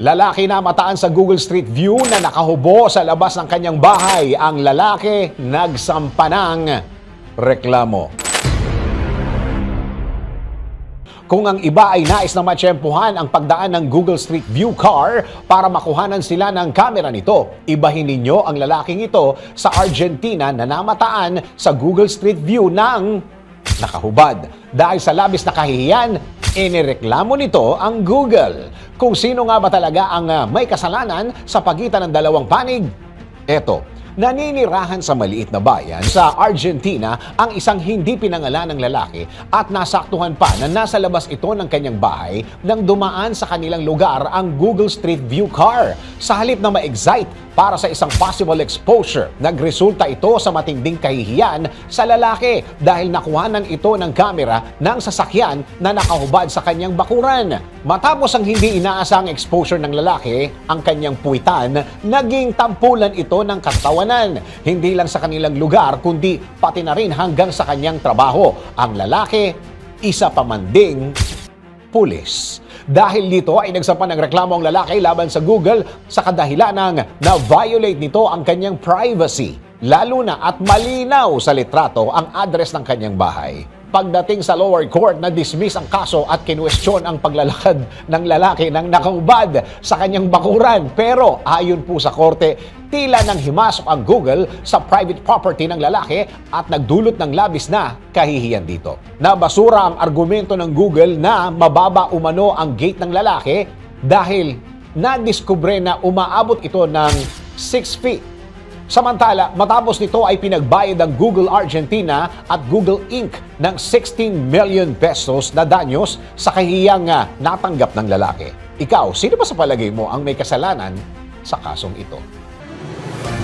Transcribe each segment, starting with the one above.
Lalaki na mataan sa Google Street View na nakahubo sa labas ng kanyang bahay. Ang lalaki nagsampa ng reklamo. Kung ang iba ay nais na matsyempohan ang pagdaan ng Google Street View car para makuhanan sila ng kamera nito, ibahin ninyo ang lalaking ito sa Argentina na namataan sa Google Street View ng nakahubad. Dahil sa labis na kahihiyan, inireklamo nito ang Google. Kung sino nga ba talaga ang ah, may kasalanan sa pagitan ng dalawang panig? Eto, naninirahan sa maliit na bayan sa Argentina ang isang hindi pinangalan ng lalaki at nasaktuhan pa na nasa labas ito ng kanyang bahay nang dumaan sa kanilang lugar ang Google Street View car. Sa halip na ma-excite para sa isang possible exposure, nagresulta ito sa matinding kahihiyan sa lalaki dahil nakuhanan ito ng kamera ng sasakyan na nakahubad sa kanyang bakuran. Matapos ang hindi inaasang exposure ng lalaki, ang kanyang puwitan, naging tampulan ito ng katawanan. Hindi lang sa kanilang lugar, kundi pati na rin hanggang sa kanyang trabaho. Ang lalaki, isa pa man ding pulis. Dahil dito ay nagsampa ng reklamo ang lalaki laban sa Google sa kadahilan ng na-violate nito ang kanyang privacy. Lalo na at malinaw sa litrato ang address ng kanyang bahay. Pagdating sa lower court, na-dismiss ang kaso at kinwestiyon ang paglalakad ng lalaki ng nakaubad sa kanyang bakuran. Pero ayon po sa korte, tila nang himasok ang Google sa private property ng lalaki at nagdulot ng labis na kahihiyan dito. Nabasura ang argumento ng Google na mababa umano ang gate ng lalaki dahil nadiskubre na umaabot ito ng 6 feet Samantala, matapos nito ay pinagbayad ang Google Argentina at Google Inc. ng 16 million pesos na danyos sa kahiyang ah, natanggap ng lalaki. Ikaw, sino ba sa palagay mo ang may kasalanan sa kasong ito?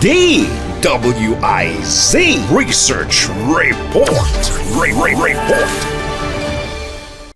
DWIZ Research Report. Re- Re- Report.